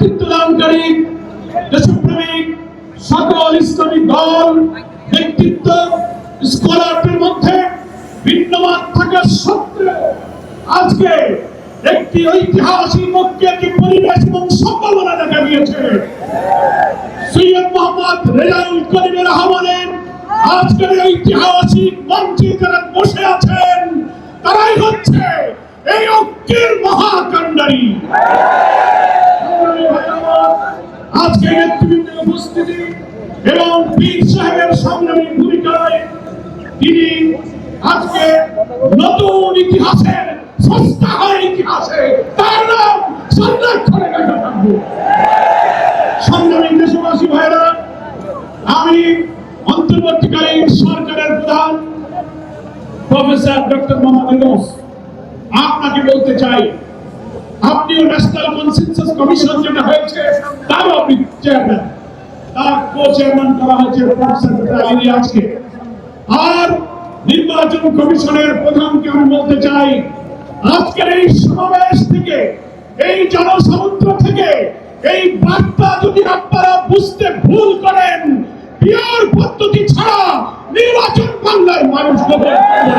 নেতৃত্ব দানকারী দেশপ্রেমিক সকল ইসলামী দল, ব্যক্তিত্ব, স্কলারদের মধ্যে ভিন্নমান থাকা সত্ত্বেও আজকে একটি ঐতিহাসিক মক্কিয়াকে পরিবেশ এবং সম্ভাবনা দেখা গিয়েছে সৈয়দ মোহাম্মদ রেজাউল করিমের রহমানের আজকের ঐতিহাসিক মঞ্চে যারা বসে আছেন, তারাই হচ্ছে এই ঐক্যের মহাকাণ্ডারী। আজকে নেতৃবৃন্দের উপস্থিতি এবং পীর সাহেবের সংগ্রামী ভূমিকায় তিনি আজকে নতুন ইতিহাসের ইতিহাসে তার নাম ভাইরা আমি সরকারের প্রধান প্রফেসর ডক্টর আপনাকে বলতে চাই আপনিও ন্যাশনাল কনসেনসাস কমিশন যেটা হয়েছে তারও আপনি চেয়ারম্যান তার কো চেয়ারম্যান করা হয়েছে প্রফেসর আজকে আর নির্বাচন কমিশনের প্রধানকে আমি বলতে চাই, আজকের এই সমাবেশ থেকে, এই জনসমুদ্র থেকে, এই বার্তা যদি আপনারা বুঝতে ভুল করেন, পিওর পদ্ধতি ছাড়া নির্বাচন বাংলার মানুষ গ্রহণ করবে।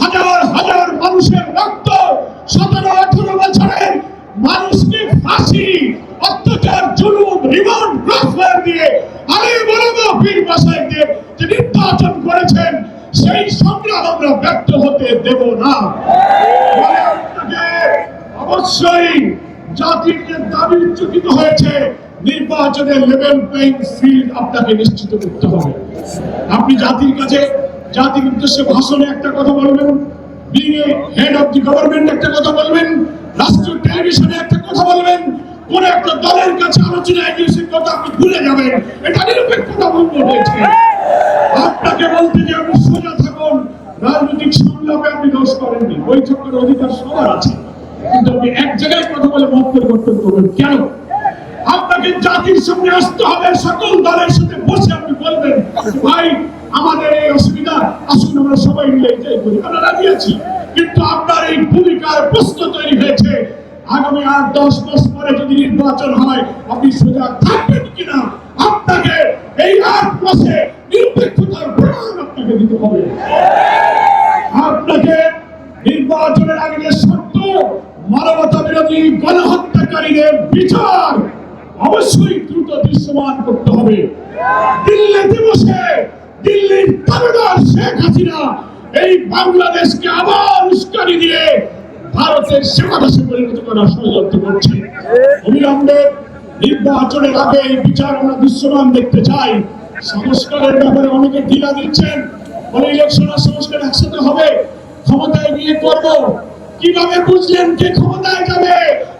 হাজার হাজার মানুষের রক্ত সতেরো, আঠারো বছরের মানুষকে ফাঁসি, অত্যাচার, জুলুম রিমন গ্রাফার দিয়ে আমি বলব, পীর বাসাইদের যে নির্বাচন করেছেন, সেই সংগ্রাম আমরা ব্যর্থ হতে দেব না। অবশ্যই জাতির যে দাবি উচ্চকিত হয়েছে নির্বাচনের লেভেল প্লেইং ফিল্ড আপনাকে নিশ্চিত করতে হবে। আপনি জাতির কাছে জাতির উদ্দেশ্যে ভাষণে একটা কথা বলবেন হেড অফ দি গভর্নমেন্ট একটা কথা বলবেন, রাষ্ট্রীয় টেলিভিশনে একটা কথা বলবেন, কোন একটা দলের কাছে কথা আপনি ভুলে যাবেন। এটা হয়েছে। আপনাকে বলতে যে আপনি সোজা থাকুন। রাজনৈতিক সংলাপে আপনি দোষ অধিকার সবার আছে। কিন্তু আপনি এক জায়গায় কথা বলে মত পরিবর্তন করবেন কেন? আপনাকে জাতির সামনে আসতে হবে, সকল দলের সাথে বসে আপনি বলবেন, ভাই আমাদের এই অসুবিধা, আসুন আমরা সবাই মিলে এটাই করি। আমরা কিন্তু আপনার এই ভূমিকার প্রশ্ন তৈরি হয়েছে। আগামী আট, দশ মাস পরে যদি নির্বাচন হয়, আপনি সোজা থাকবেন কিনা? আপনাকে এই আট মাসে নিরপেক্ষতার প্রমাণ আপনাকে দিতে হবে। আপনাকে নির্বাচনের আগে যে শর্ত, মানবতা বিরোধী গণহত্যাকারীদের বিচার অবশ্যই দ্রুত দৃশ্যমান করতে হবে। দিল্লিতে বসে দিল্লির তাবেদার শেখ হাসিনা এই বাংলাদেশকে আবার উস্কানি দিয়ে ভারতের সেবা দাসে পরিণত করার ষড়যন্ত্র করছে। অবিলম্বে নির্বাচনের আগে এই বিচার আমরা দৃশ্যমান দেখতে চাই। সংস্কারের ব্যাপারে অনেকে ঢিলা দিচ্ছেন। বলে ইলেকশন আর সংস্কার একসাথে হবে, ক্ষমতায় গিয়ে করব। কীভাবে বুঝলেন কে ক্ষমতায় যাবে?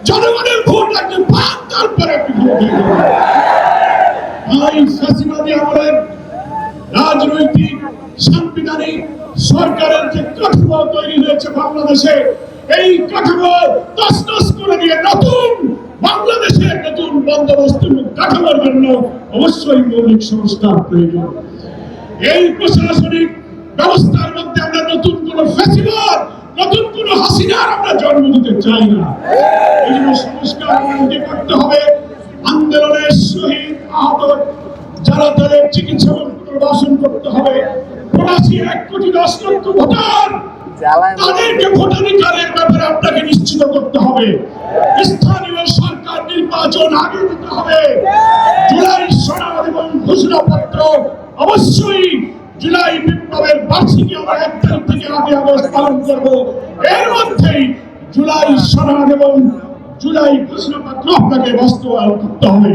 জনগণের ভোট লাগবে পাঁচ তারপরে আপনি ক্ষমতায় যাবেন। এই ফ্যাসিবাদী আমলের রাজনৈতিক সাংবিধানিক সরকারের যে কাঠামো তৈরি হয়েছে বাংলাদেশে, এই কাঠামো তসনস করে দিয়ে নতুন বাংলাদেশের নতুন বন্দোবস্ত কাঠামোর জন্য অবশ্যই মৌলিক সংস্কার প্রয়োজন। এই প্রশাসনিক ব্যবস্থার মধ্যে আমরা নতুন কোন ফ্যাসিবাদ নতুন কোন হাসিনার আমরা জন্ম দিতে চাই না। এই জন্য সংস্কার করতে হবে। আন্দোলনের শহীদ আহত যারা তাদের চিকিৎসা এবং করতে হবে প্রবাসী এক কোটি দশ লক্ষ ভোটার। তাদেরকে ভোটাধিকারের ব্যাপারে আপনাকে নিশ্চিত করতে হবে। স্থানীয় সরকার নির্বাচন আগে দিতে হবে। জুলাই সনদ এবং ঘোষণাপত্র অবশ্যই জুলাই বিপ্লবের বার্ষিকী আমরা এক তারিখ থেকে আগে আগস্ট পালন করব। এর মধ্যেই জুলাই সনদ এবং জুলাই ঘোষণাপত্র আপনাকে বাস্তবায়ন করতে হবে।